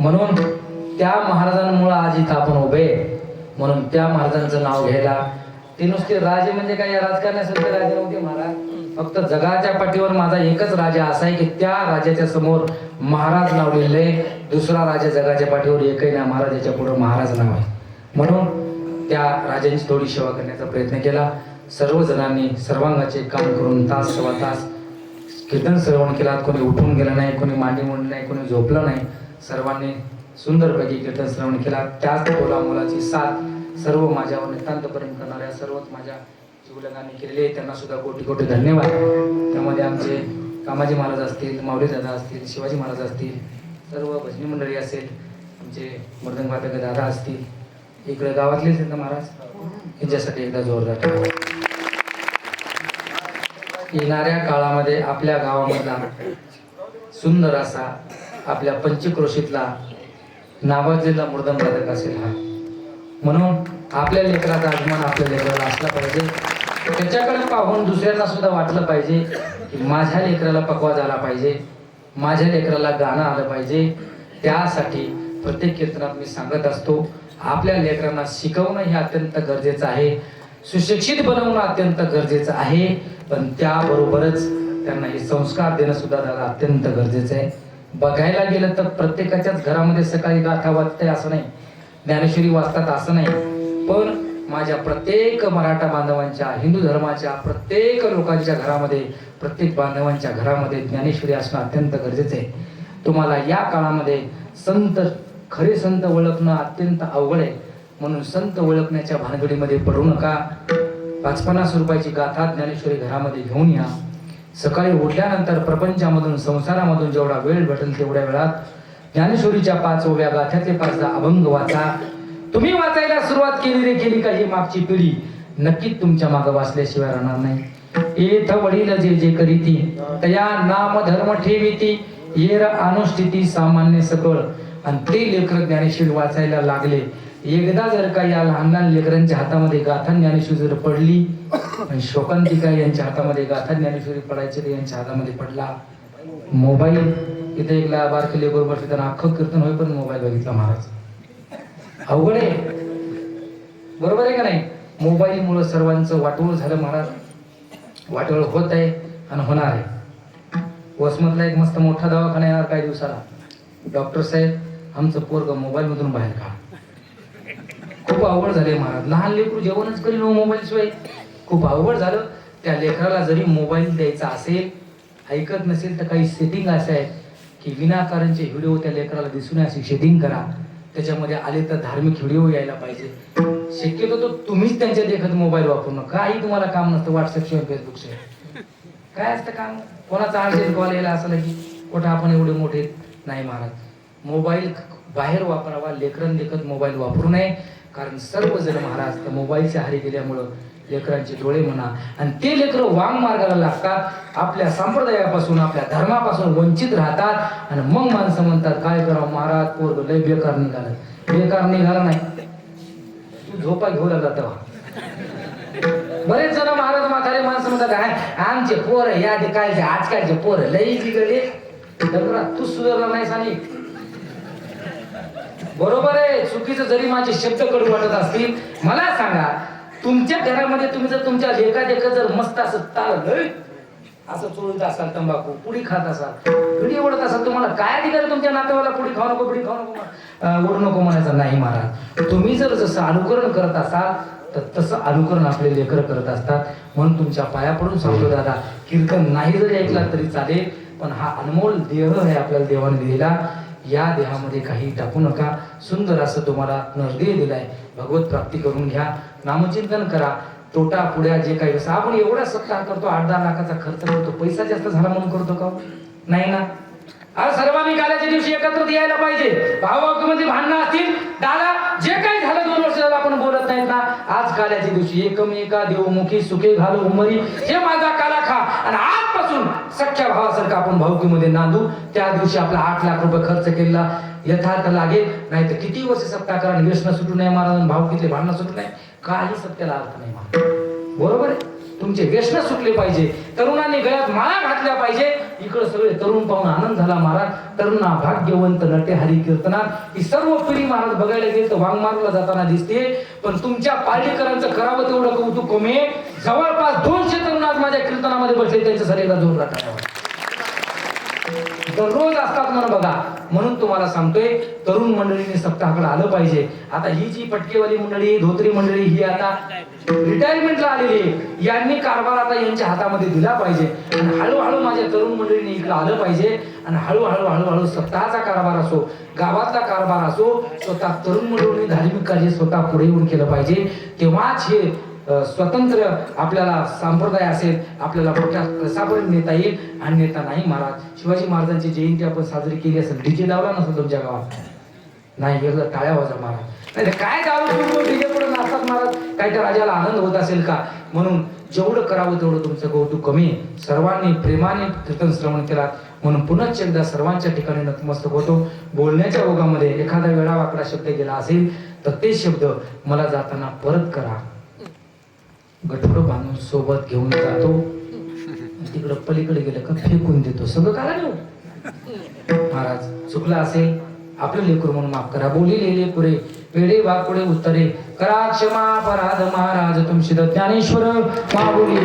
म्हणून त्या महाराजांमुळं आज इथं आपण उभे आहे. म्हणून त्या महाराजांचं नाव घ्यायला. ते नुसते राजे म्हणजे काय या राजे नव्हते महाराज. फक्त जगाच्या पाठीवर माझा एकच राजा असा आहे की त्या राजाच्या समोर महाराज नाव लिहिलंय. दुसरा राजा जगाच्या पाठीवर एकही ना महाराजाच्या पुढे महाराज नाव आहे. म्हणून त्या राजांची थोडी सेवा करण्याचा प्रयत्न केला. सर्व जणांनी सर्वांगाचे काम करून तास सव्वा तास कीर्तन श्रवण केला. कोणी उठून गेलं नाही कोणी मांडी मोडली नाही कोणी झोपलं नाही. सर्वांनी सुंदरपैकी कीर्तन श्रवण केला. त्याच बोला मुलाची साथ सर्व माझ्यावर नितांत प्रेम करणाऱ्या सर्वच माझ्या जीवलगांनी केलेले त्यांना सुद्धा कोटी कोटी धन्यवाद. त्यामध्ये आमचे कामाजी महाराज असतील माऊली दादा असतील शिवाजी महाराज असतील सर्व भजनी मंडळी असेल आमचे मृदंग वादक दादा असतील. इकडे गावातलेच आहेत ना महाराज? यांच्यासाठी एकदा जोरदार. येणाऱ्या काळामध्ये आपल्या गावामधला सुंदर असा आपल्या पंचक्रोशीतला नावाजलेला वादक असेल हा. म्हणून आपल्या लेकराचा अभिमान आपल्या लेकराला असला पाहिजे. त्याच्याकडे पाहून दुसऱ्यांना सुद्धा वाटलं पाहिजे की माझ्या लेकराला पकवा झाला पाहिजे. माझ्या लेकराला गाणं आलं पाहिजे. त्यासाठी प्रत्येक कीर्तनात मी सांगत असतो आपल्या लेकरांना शिकवणं हे अत्यंत गरजेचं आहे. सुशिक्षित बनवणं अत्यंत गरजेचं आहे. पण त्याबरोबरच त्यांना हे संस्कार देणं सुद्धा त्याला अत्यंत गरजेचं आहे. बघायला गेलं तर प्रत्येकाच्याच घरामध्ये सकाळी गाथा वाचते असं नाही. ज्ञानेश्वरी वाचतात असं नाही. पण माझ्या प्रत्येक मराठा बांधवांच्या हिंदू धर्माच्या प्रत्येक लोकांच्या घरामध्ये प्रत्येक बांधवांच्या घरामध्ये ज्ञानेश्वरी असणं अत्यंत गरजेचं आहे. तुम्हाला या काळामध्ये संत खरे संत ओळखणं अत्यंत अवघड आहे. म्हणून संत ओळखण्याच्या भानगडीमध्ये पडू नका. पाच पन्नास रुपयाची गाथा ज्ञानेश्वरी घरामध्ये घेऊन या. सकाळी उठल्यानंतर प्रपंचामधून संसारामधून जेवढा वेळ भेटेल तेवढ्या वेळात ज्ञानेश्वरीच्या पाच ओव्या गाथ्याचे पाच अभंग वाचा. तुम्ही वाचायला सुरुवात केली रे केली का ही मागची पिढी? नक्कीच तुमच्या मागं वाचल्याशिवाय राहणार नाही. येथ वडील जे जे करीती तया नाम धर्म ठेवीती येर अनुष्ठिती सामान्य सकळ. आणि ते लेखक ज्ञानेश्वरी वाचायला लागले. एकदा जर का या लहान लहान लेकरांच्या हातामध्ये गाथा ज्ञानेश्वरी जर पडली आणि शोकांतिका यांच्या हातामध्ये गाथा ज्ञानेश्वरी पडायची तर यांच्या हातामध्ये पडला. मोबाईल इथे एक ला- बारके लेकर बसले त्यांना अख्खं कीर्तन होईपर्यंत मोबाईल बघितला महाराज. अवघड आहे. बरोबर आहे का नाही? मोबाईलमुळं सर्वांचं वाटोळ झालं महाराज. वाटोळ होत आहे आणि होणार आहे. वसमतला एक मस्त मोठा दवाखाना येणार काही दिवसाला. डॉक्टर साहेब आमचं पोरग मोबाईलमधून बाहेर काढा. खूप अवघड झाले महाराज. लहान लेकरू जेवणच करीन हो मोबाईल शिवाय खूप अवघड झालं. त्या लेकराला जरी मोबाईल द्यायचा असेल ऐकत नसेल तर काही सेटिंग असं आहे की विनाकारणचे व्हिडिओ त्या लेकराला दिसू नये अशी सेटिंग करा. त्याच्यामध्ये आले तर धार्मिक व्हिडिओ यायला पाहिजे. शक्यतो तो तुम्हीच त्यांच्या देखत मोबाईल वापरू नका. काही तुम्हाला काम नसतं व्हॉट्सअप शिवाय फेसबुक शिवाय. काय असतं काम? कोणाचा अर्जंट कॉल यायला असलं की कुठं आपण एवढे मोठे? नाही महाराज. मोबाईल बाहेर वापरावा. लेकरं देखत मोबाईल वापरू नये. कारण सर्वजण महाराज त्या मोबाईलच्या हारी गेल्यामुळं लेकरांचे डोळे म्हणा आणि ते लेकरं वांग मार्गाला लागतात आपल्या संप्रदायापासून आपल्या धर्मापासून वंचित राहतात आणि मग माणसं म्हणतात काय करावं महाराज पोरग लय बेकार निघालं. बेकार निघाला नाही. तू झोपा घेऊ लागला तेव्हा. बरेच जण महाराज म्हातारे माणसं म्हणतात आमचे पोर या ते काय आजकालचे पोर लई बिघडले. तू सुधारला नाही सांगितलं बरोबर आहे. चुकीचं जरी माझे शब्द कडू वाटत असतील मला सांगा तुमच्या घरामध्ये तुम्ही जर तुमच्या लेखा देखत जर मस्त असं ताल असं चोळत असाल तंबाखू पुडी खात असाल पुढी ओढत असाल तुम्हाला काय अधिकार तुमच्या नातेवाला पुढी खाऊ नको पुढी खाऊ नको? ओढू नको म्हणायचं नाही महाराज. तुम्ही जर जसं अनुकरण करत असाल तर तसं अनुकरण आपले लेकर करत असतात. म्हणून तुमच्या पाया पडून सांगतो दादा कीर्तन नाही जरी ऐकला तरी चालेल पण हा अनमोल देह आहे आपल्याला देवाने दिलेला. या देहामध्ये काही टाकू नका. सुंदर असं तुम्हाला नरदेह दिलाय. भगवत प्राप्ती करून घ्या. नामचिंतन करा. तोटा पुढ्या जे काही असं आपण एवढा सत्ता करतो आठ दहा लाखाचा खर्च करतो पैसा जास्त झाला म्हणून करतो का हो? नाही ना? आज सर्वांनी कालाच्या दिवशी एकत्र यायला पाहिजे. भाववाक्यामध्ये भांडणं असतील दादा जे काही झालं दोन वर्ष झालं आपण बोलत नाहीत ना. आज काल्याच्या दिवशी एकमेका देवमुखी सुखे घालू उमरी. हे माझा काला खा आणि आजपासून सख्या भावासारखं आपण भाऊकीमध्ये नांदू. त्या दिवशी आपला आठ लाख रुपये खर्च केला. यथार्थ लागेल. नाही तर किती वर्ष सत्ता करा व्यसन सुटू नये महाराज भावकीतले भांडणं सुटू नये. काही सत्याला अर्थ नाही बरोबर आहे? तुमचे व्यसन सुटले पाहिजे. तरुणांनी गळ्यात माळा घातल्या पाहिजे. इकडे सगळे तरुण पाहून आनंद झाला महाराज. तरुणा भाग्यवंत नटे हरी कीर्तना ही सर्व पिढी महाराज बघायला गेली तर वांगमारला जाताना दिसते. पण तुमच्या पार्टीकरांचं करावं तेवढं कौतुक कमी आहे. जवळपास दोनशे तरुण आज माझ्या कीर्तनामध्ये बसले त्यांच्या शरीराला जोर राहतात दररोज असतात म्हणून बघा? म्हणून तुम्हाला सांगतोय तरुण मंडळीने सप्ताहाकडे आलं पाहिजे. आता ही जी पटकेवाली मंडळी धोत्री मंडळी ही आता रिटायरमेंटला आलेली आहे. यांनी कारभार आता यांच्या हातामध्ये दिला पाहिजे. आणि हळूहळू माझ्या तरुण मंडळीने इकडे आलं पाहिजे. आणि हळूहळू हळूहळू स्वतःचा कारभार असो गावातला कारभार असो स्वतः तरुण मंडळीने धार्मिक कार्य स्वतः पुढे येऊन केलं पाहिजे. तेव्हाच हे स्वतंत्र आपल्याला संप्रदाय असेल आपल्याला मोठ्या कसापर्यंत नेता येईल आणि नेता नाही महाराज. शिवाजी महाराजांची जयंती आपण साजरी केली असेल डीजे लावला नसेल तुमच्या गावात. नाही एकदा टाळ्या वाजा महाराज. नाही काय गाव डीजे पुढे नाचतात महाराज? काय त्या राजाला आनंद होत असेल का? म्हणून जेवढं करावं तेवढं तुमचं कौतुक कमी. सर्वांनी प्रेमाने कीर्तन श्रवण केलात. म्हणून पुनश्च एकदा सर्वांच्या ठिकाणी नतमस्तक होतो. बोलण्याच्या ओघामध्ये एखादा वेळा वाकडा शब्द गेला असेल तर ते शब्द मला जाताना परत करा. गठोडं बांधून सोबत घेऊन जातो. तिकडं पलीकडे गेलं का फेकून देतो. सगळं काय नेऊ महाराज चुकला असेल आपलं लेकरू म्हणून माफ करा. बोली लिहिले पुरे पेढे वाकुडे उत्तरे. करा क्षमा अपराध महाराज तुमची ज्ञानेश्वर. मागुरी.